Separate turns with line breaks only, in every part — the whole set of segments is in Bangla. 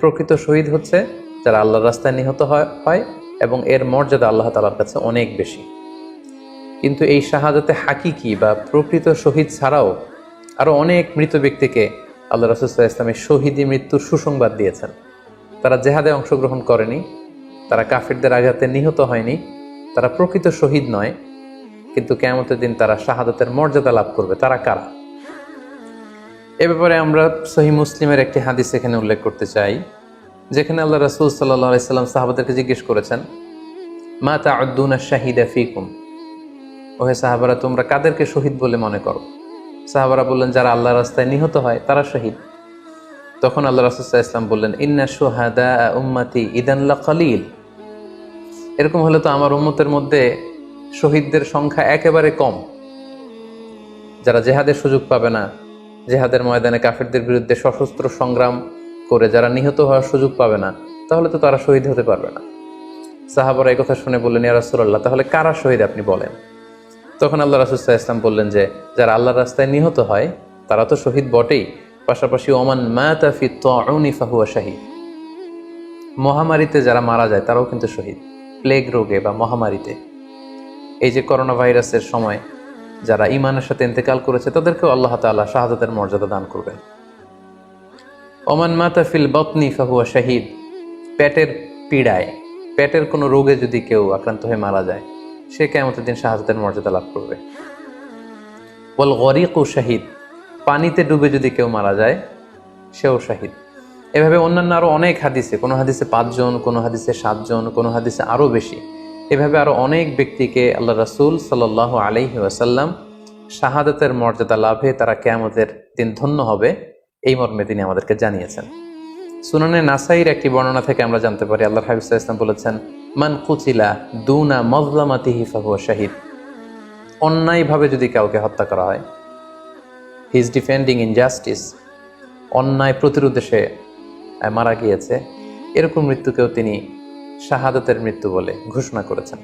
প্রকৃত শহীদ হচ্ছে যারা আল্লাহর রাস্তায় নিহত হয় এবং এর মর্যাদা আল্লাহ তালার কাছে অনেক বেশি। কিন্তু এই শাহাদাতে হাকিকি বা প্রকৃত শহীদ ছাড়াও আরও অনেক মৃত ব্যক্তিকে আল্লাহ রসুল্লাহ ইসলামের শহীদি মৃত্যুর সুসংবাদ দিয়েছেন। তারা জেহাদে অংশগ্রহণ করেনি, তারা কাফিরদের আঘাতে নিহত হয়নি, তারা প্রকৃত শহীদ নয়, কিন্তু কেমতের দিন তারা শাহাদাতের মর্যাদা লাভ করবে। তারা কারা? এ ব্যাপারে আমরা সহি মুসলিমের একটি হাদিস এখানে উল্লেখ করতে চাই, যেখানে আল্লাহ রাসুল সাল্লাহ সাল্লাম সাহাবাদেরকে জিজ্ঞেস করেছেন, মা তা আদুনা শাহিদা ফিকুম? ওহে সাহাবারা, তোমরা কাদেরকে শহীদ বলে মনে করো? সাহাবারা বললেন, যারা আল্লাহ রাস্তায় নিহত হয়, তারা শহীদ। তখন আল্লাহ রাসুল্লাহ ইসলাম বললেন, ইন্না সোহাদা উম্মাতি ইদানলা খালিল এরকম হলে তো আমার উম্মতের মধ্যে শহীদদের সংখ্যা একেবারে কম। যারা জেহাদের সুযোগ পাবে না জেহাদের ময়দানে কাফেরদের বিরুদ্ধে সশস্ত্র সংগ্রাম করে যারা নিহত হওয়ার সুযোগ পাবে না, তাহলে তো তারা শহীদ হতে পারবে না। সাহাবারা এই কথা শুনে বললেন, ইয়া রাসূলুল্লাহ, তাহলে কারা শহীদ? আপনি বলেন। তখন আল্লাহ রাসুল্লাহ ইসলাম বললেন যে, যারা আল্লাহর রাস্তায় নিহত হয়, তারা তো শহীদ বটেই। পাশাপাশি ওমান মায়াতাফি তউনি ফাহুয়া শাহিদ। মহামারীতে যারা মারা যায়, তারাও কিন্তু শহীদ। প্লেগ রোগে বা মহামারীতে। এই যে করোনা ভাইরাসের সময় যারা ইমানের সাথে ইন্তেকাল করেছে, তাদেরকেও আল্লাহ তাআলা শাহাদাতের মর্যাদা দান করবেন। ওমান মাতাফিল বতনি ফাহুয়া শাহিদ, পেটের পীড়ায়, পেটের কোনো রোগে যদি কেউ আক্রান্ত হয়ে মারা যায়, সে কেমতের দিন শাহাদাতের মর্যাদা লাভ করবে। বল গরিক শাহিদ, পানিতে ডুবে যদি কেউ মারা যায়, সেও শাহিদ। এভাবে অন্যান্য আরও অনেক হাদিসে, কোনো হাদিসে পাঁচজন, কোনো হাদিসে সাতজন, কোনো হাদিসে আরও বেশি। এভাবে আরও অনেক ব্যক্তিকে আল্লাহ রাসুল সাল্লাহ আলাইহি ওয়াসাল্লাম শাহাদাতের মর্যাদা লাভে তারা কেয়ামতের দিন ধন্য হবে, এই মর্মে তিনি আমাদেরকে জানিয়েছেন। সুনানে নাসাইর একটি বর্ণনা থেকে আমরা জানতে পারি আল্লাহ হাবিজ ইসলাম বলেছেন, মান কুচিলা দুনা মজলামাতি হিফাহুয়া শাহিদ। অন্যায়ভাবে যদি কাউকে হত্যা করা হয় হি ইজ ডিফেন্ডিং ইনজাস্টিস অন্যায় প্রতিরোধে সে মারা গিয়েছে, এরকম মৃত্যুকেও তিনি শাহাদাতের মৃত্যু বলে ঘোষণা করেছেন।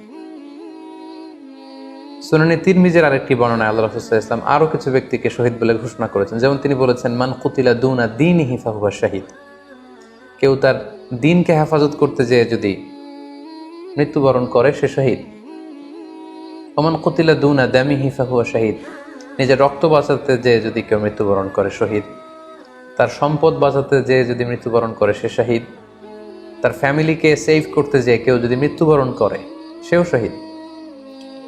সুনানি তিরমিজের আরেকটি বর্ণনায় আল্লাহ রসুল্লাহ ইসলাম আরও কিছু ব্যক্তিকে শহীদ বলে ঘোষণা করেছেন। যেমন তিনি বলেছেন, মান কুতিলা দুনা দিন হিফাহুয়া শাহিদ। কেউ তার দিনকে হেফাজত করতে যেয়ে যদি মৃত্যুবরণ করে, সে শহীদ। ওমান কুতিলা দুনা দামি হিফাহুয়া শাহিদ। নিজের রক্ত বাঁচাতে যেয়ে যদি কেউ মৃত্যুবরণ করে, শহীদ। তার সম্পদ বাঁচাতে যেয়ে যদি মৃত্যুবরণ করে, সে শহীদ। তার ফ্যামিলিকে সেভ করতে যেয়ে কেউ যদি মৃত্যুবরণ করে, সেও শহীদ।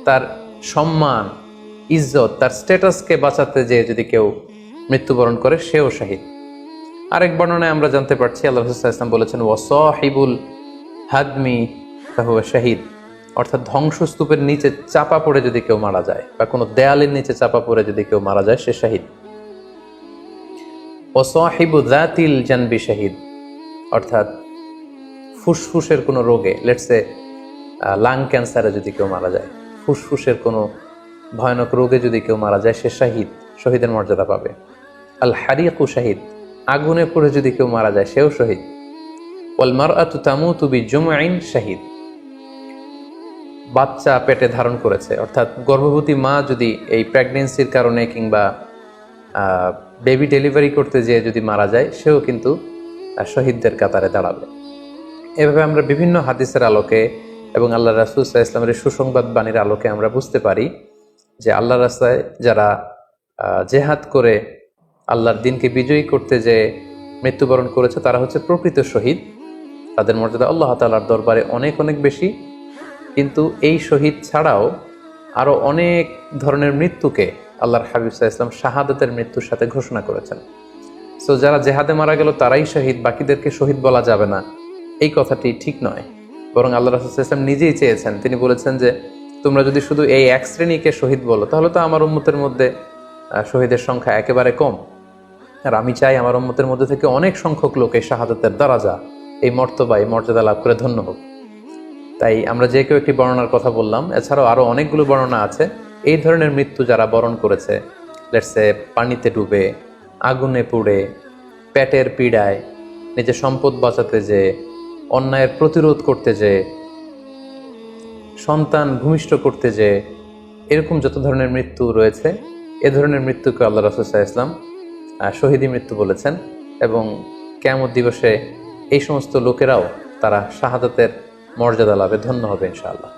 তার সম্মান, ইজ্জত, তার স্ট্যাটাসকে বাঁচাতে যেয়ে যদি কেউ মৃত্যুবরণ করে, সেও শাহিদ। আরেক বর্ণনায় আমরা জানতে পারছি, আল্লাহ ইসলাম বলেছেন, ওয়াসহিবুল হাদমি ফাহুয়া শাহিদ। অর্থাৎ ধ্বংসস্তূপের নিচে চাপা পড়ে যদি কেউ মারা যায়, বা কোনো দেয়ালের নিচে চাপা পড়ে যদি কেউ মারা যায়, সে শাহিদ। ওয়াসহিবু জাতিল জানবি শাহিদ অর্থাৎ ফুসফুসের কোনো রোগে লেটসে লাং ক্যান্সারে যদি কেউ মারা যায়, ফুসফুসের কোনো ভয়ানক রোগে যদি কেউ মারা যায়, সে শাহিদ, শহীদের মর্যাদা পাবে। আল হারিয়াকু শাহিদ, আগুনে পড়ে যদি কেউ মারা যায়, সেও শহীদ। ওয়াল মার আতু তামু তুবি জুমাইন শাহিদ। বাচ্চা পেটে ধারণ করেছে, অর্থাৎ গর্ভবতী মা যদি এই প্রেগনেন্সির কারণে কিংবা বেবি ডেলিভারি করতে যেয়ে যদি মারা যায়, সেও কিন্তু শহীদদের কাতারে দাঁড়াবে। এভাবে আমরা বিভিন্ন হাদিসের আলোকে এবং আল্লাহ রাসুল সাল্লাহ ইসলামের সুসংবাদ বাণীর আলোকে আমরা বুঝতে পারি যে আল্লাহ রাস্তায় যারা জেহাদ করে আল্লাহর দিনকে বিজয়ী করতে যে মৃত্যুবরণ করেছে, তারা হচ্ছে প্রকৃত শহীদ। তাদের মর্যাদা আল্লাহ তালার দরবারে অনেক অনেক বেশি। কিন্তু এই শহীদ ছাড়াও আরও অনেক ধরনের মৃত্যুকে আল্লাহর হাবিব সাল্লাহ ইসলাম শাহাদাতের মৃত্যুর সাথে ঘোষণা করেছেন। সো যারা জেহাদে মারা গেল, তারাই শহীদ, বাকিদেরকে শহীদ বলা যাবে না। এই কথাটি ঠিক নয়। বরং আল্লাহ রাসুল ইসলাম নিজেই চেয়েছেন। তিনি বলেছেন যে, তোমরা যদি শুধু এই এক শ্রেণীকে শহীদ বলো, তাহলে তো আমার উন্মতের মধ্যে শহীদের সংখ্যা একেবারে কম। আর আমি চাই আমার উন্মতের মধ্যে থেকে অনেক সংখ্যক লোক এই শাহাদাতের দ্বারাজা এই মর্তবা, এই মর্যাদা লাভ করে ধন্য হোক। তাই আমরা যে কেউ একটি বর্ণনার কথা বললাম, এছাড়াও আরও অনেকগুলো বর্ণনা আছে। এই ধরনের মৃত্যু যারা বরণ করেছে লেটসে পানিতে ডুবে, আগুনে পুড়ে, পেটের পীড়ায়, নিজের সম্পদ বাঁচাতে যে অন্যায়ের প্রতিরোধ করতে যে, সন্তান ভূমিষ্ঠ করতে যে, এরকম যত ধরনের মৃত্যু রয়েছে, এ ধরনের মৃত্যুকে আল্লাহ রসুল্লাহ ইসলাম শহীদি মৃত্যু বলেছেন এবং কেমন দিবসে এই সমস্ত লোকেরাও তারা শাহাদাতের মর্যাদা লাভে ধন্য হবে ইনশাআল্লাহ।